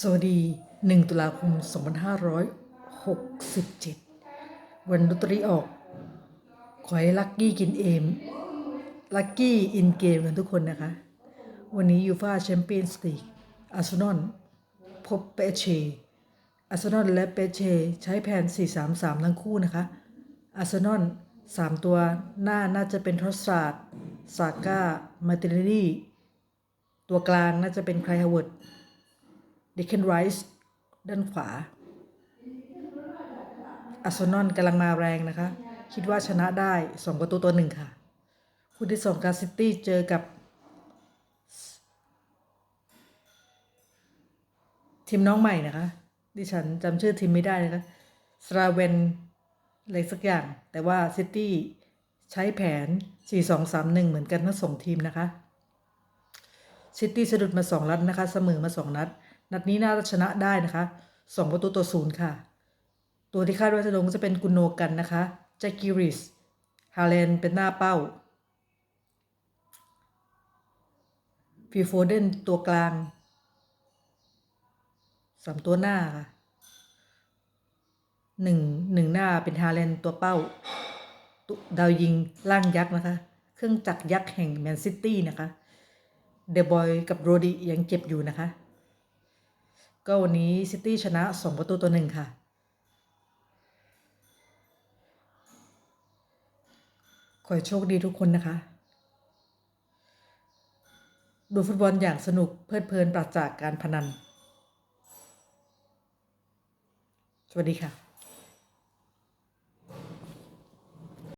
สวัสดี 1 ตุลาคม 2567 วันดนตรีออก ขอให้ลักกี้กินเอม ลักกี้อินเกมกันทุกคนนะคะ วันนี้ยูฟาแชมเปี้ยนส์ลีกอาร์เซนอลพบเปเชอาร์เซนอลและเปเชใช้แผน 4-3-3 ทั้งคู่นะคะ อาร์เซนอล3 ตัวหน้าน่าจะเป็นทรอสซาร์ดซาก้ามาร์ติเนลลี่ ตัวกลางน่าจะเป็นไคลฮาวเวิร์ด เดคเคนไรส์ด้านขวาอาร์เซนอลกำลังมาแรงนะคะ คิดว่าชนะได้2ประตูตัวหนึ่งค่ะ คู่ที่สองการซิตี้เจอกับ ทีมน้องใหม่นะคะ ดิฉันจำชื่อทีมไม่ได้นะคะสราเวนอะไรสักอย่าง แต่ว่าซิตี้ใช้แผน 4-2-3-1 เหมือนกันทั้งสองทีมนะคะ ซิตี้สะดุดมาสองนัดนะคะ เสมอมาสองนัด นัดนี้น่าจะชนะได้นะคะสองประตูต่อศูนย์ค่ะ ตัวที่คาดว่าจะลงก็จะเป็นกุนโนกันนะคะแจ็คกิริสฮาเลนเป็นหน้าเป้าฟีโฟเดนตัวกลางสามตัวหน้าค่ะหนึ่งหนึ่งหน้าเป็นฮาเลนตัวเป้าตุดาวยิงล่างยักษ์นะคะ เครื่องจักรยักษ์แห่งแมนซิตี้นะคะ เดบอยกับโรดิยังเจ็บอยู่นะคะ ก็วันนี้ซิตี้ชนะสองประตูตัวหนึ่งค่ะ ขอให้โชคดีทุกคนนะคะ ดูฟุตบอลอย่างสนุกเพลิดเพลินปราศจากการพนัน สวัสดีค่ะ